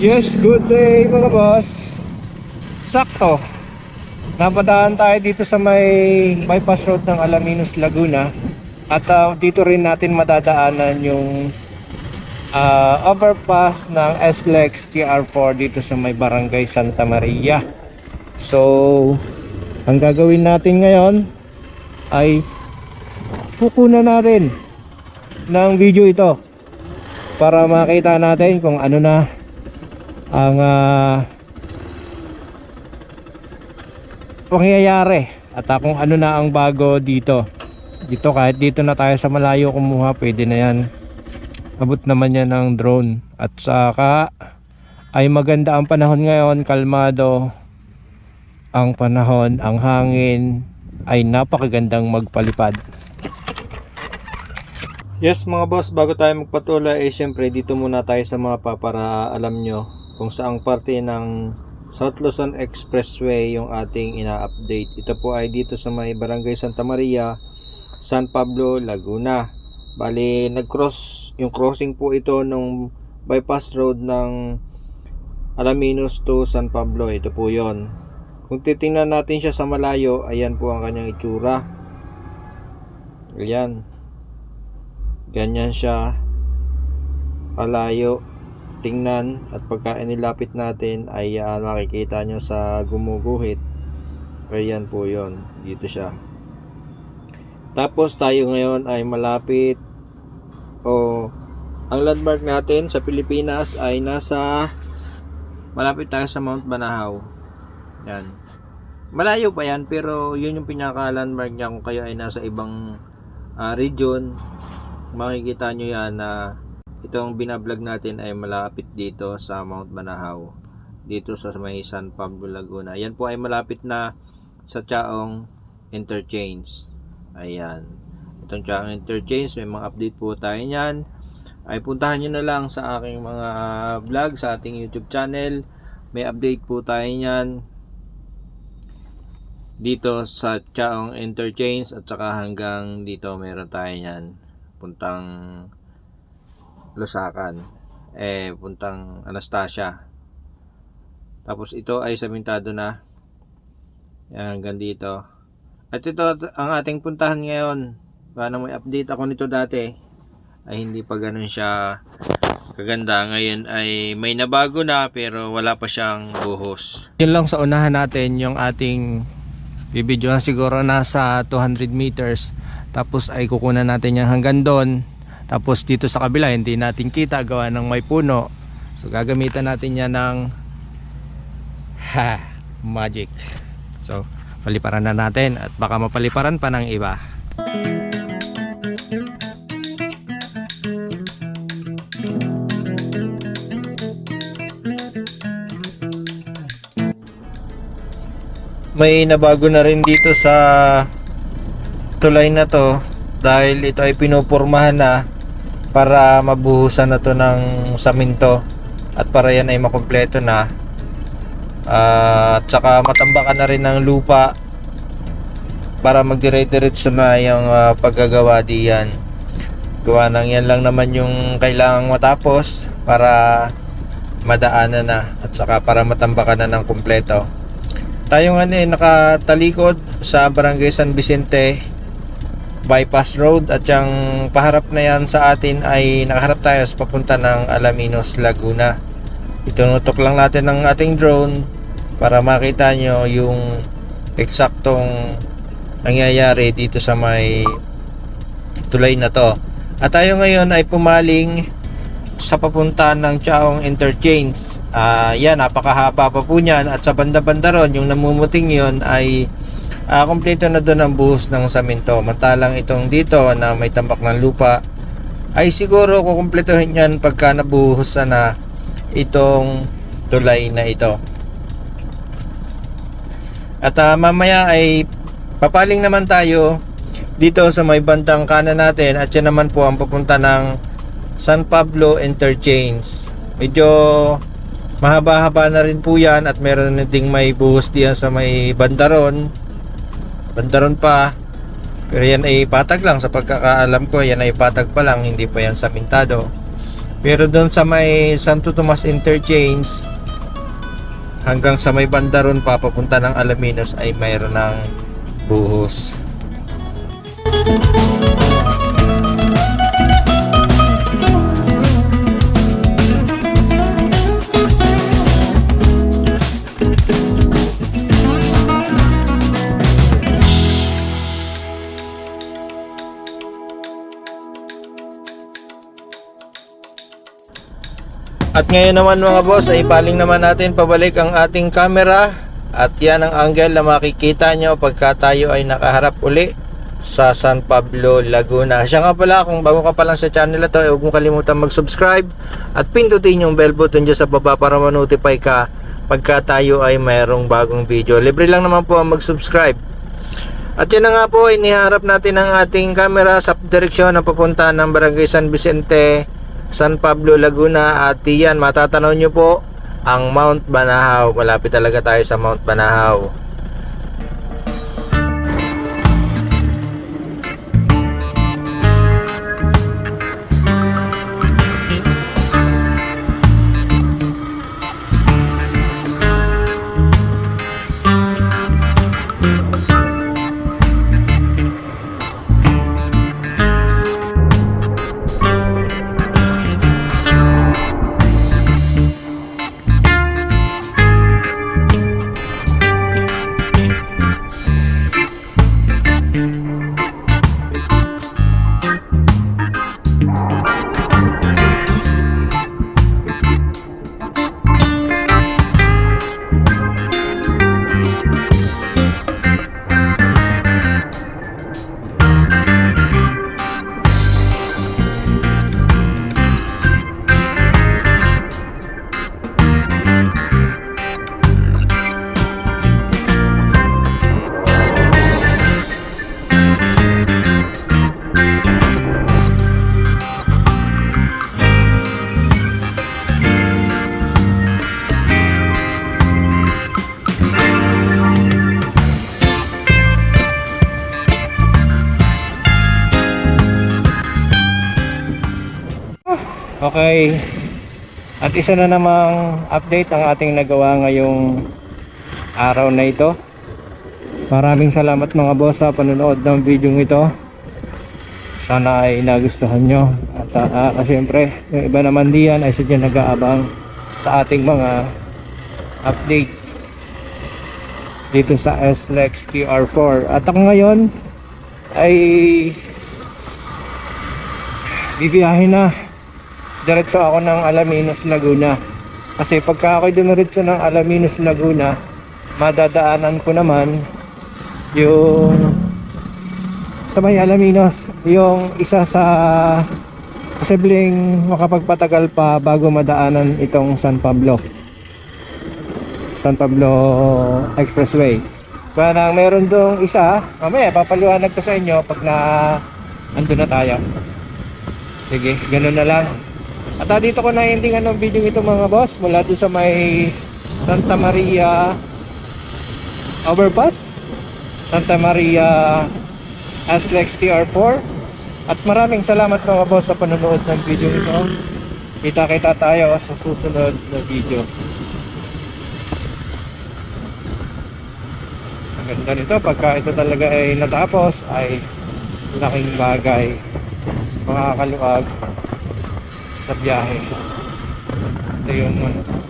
Yes, good day mga boss. Sakto. Napadaan tayo dito sa may bypass road ng Alaminos, Laguna. At ah, dito rin natin madadaanan yung ah, overpass ng SLEX TR4 dito sa may barangay Santa Maria. So, ang gagawin natin ngayon ay kukunan natin ng video ito para makita natin kung ano na ang ah, pangyayari at ah, kung ano na ang bago dito. Dito kahit dito na tayo sa malayo kumuha pwede na yan. Abot naman yan ng drone. At saka ay maganda ang panahon ngayon kalmado. Ang panahon ang hangin ay napakagandang magpalipad. Yes mga boss, bago tayo magpatuloy eh syempre dito muna tayo sa mapa para alam nyo kung saang parte ng South Luzon Expressway yung ating ina-update. Ito po ay dito sa may Barangay Santa Maria, San Pablo, Laguna. Bali, nag-cross, yung crossing po ito nung bypass road ng Alaminos to San Pablo. Ito po yon. Kung titingnan natin siya sa malayo, ayan po ang kanyang itsura. Ayan ganyan siya kalayo tingnan at pagka inilapit natin ay uh, makikita nyo sa gumuguhit. Ayan po yon dito siya. Tapos tayo ngayon ay malapit. O ang landmark natin sa Pilipinas ay nasa malapit tayo sa Mount Banahaw. Yan. Malayo pa yan pero yun yung pinaka landmark niya kung kayo ay nasa ibang ah, region. Makikita nyo yan na itong binablog natin ay malapit dito sa Mount Banahaw dito sa may San Pablo Laguna. Yan po ay malapit na sa Chaong Interchange. Ayan. Itong Chaong Interchange may mga update po tayo nyan ay puntahan nyo na lang sa aking mga vlog sa ating YouTube channel. May update po tayo nyan dito sa Chaong Interchange at saka hanggang dito meron tayo nyan puntang Lusakan. Eh puntang Anastasia. Tapos ito ay samintado na. Yan hanggang dito. At ito ang ating puntahan ngayon. Paano may update ako nito dati. Ay hindi pa ganun siya kaganda. Ngayon ay may nabago na pero wala pa siyang buhos. Yun lang sa unahan natin yung ating bibidyohan. Siguro nasa 200 meters. Tapos ay kukunan natin yan hanggang doon tapos dito sa kabila hindi natin kita gawa ng may puno. So gagamitan natin yan ng ha, magic. So paliparan na natin at baka mapaliparan pa ng iba. May nabago na rin dito sa tulay na to dahil ito ay pinupurmahan na para mabuhusan na to ng saminto at para yan ay makumpleto na. At saka matambakan na rin ng lupa para magdire-diretso na yung ah, paggagawa diyan. Gawa ng yan lang naman yung kailangang matapos para madaanan na at saka para matambakan na ng kumpleto. Tayo nga eh, nakatalikod sa Barangay San Vicente bypass road at yung paharap na yan sa atin ay nakaharap tayo sa papunta ng Alaminos, Laguna itunutok lang natin ng ating drone para makita nyo yung eksaktong nangyayari dito sa may tulay na to at tayo ngayon ay pumaling sa papunta ng Chaong Interchange. Ah, yan, napakahaba pa po niyan at sa banda-banda ron, yung namumuting yon ay ah, kompleto na doon ang buhos ng saminto. Mantalang itong dito na may tambak ng lupa ay siguro kukumpletohin yan pagka nabuhos na itong tulay na ito. At ah, mamaya ay papaling naman tayo dito sa may bandang kanan natin at yan naman po ang papunta ng San Pablo Interchange. Medyo mahaba-haba na rin po yan at meron na ding may buhos diyan sa may bandaron. Bandaron pa. Pero yan ay patag lang sa pagkakaalam ko. Yan ay patag pa lang, hindi pa yan samintado. Pero doon sa may Santo Tomas Interchange hanggang sa may banda ron papapunta ng Alaminos ay mayroon ng buhos. At ngayon naman mga boss ay baling naman natin pabalik ang ating camera at yan ang angle na makikita nyo pagka tayo ay nakaharap uli sa San Pablo, Laguna. Siya nga pala, kung bago ka pa lang sa channel na to, huwag mong kalimutan mag-subscribe at pindutin yung bell button dyan sa baba para ma-notify ka pagka tayo ay mayroong bagong video. Libre lang naman po ang mag-subscribe. At yan na nga po, iniharap natin ang ating camera sa direksyon na papunta ng Barangay San Vicente, San Pablo, Laguna at yan, matatanaw nyo po ang Mount Banahaw. Malapit talaga tayo sa Mount Banahaw. Okay. At isa na namang update ang ating nagawa ngayong araw na ito. Maraming salamat mga boss sa panonood ng video ito. Sana ay nagustuhan nyo. At uh, uh, syempre, yung iba naman diyan ay sadya nag-aabang sa ating mga update dito sa SLEX TR4. At ako ngayon ay bibiyahin na diretso ako ng Alaminos Laguna. Kasi pagka ako dumiretso ng Alaminos Laguna madadaanan ko naman yung sa may Alaminos yung isa sa posibleng makapagpatagal pa bago madaanan itong San Pablo. San Pablo Expressway. Parang meron dong isa mamaya papaliwanag ko sa inyo pag na ando na tayo. Sige ganun na lang at ah, dito ko na-ending ang video ito mga boss mula doon sa may Santa Maria overpass Santa Maria Aslex TR4 at maraming salamat mga boss sa panonood ng video ito. Kita kita tayo sa susunod na video. Ang ganda nito pagka ito talaga ay natapos ay laking bagay. Makakaluwag sa biyahe. Ito yung ano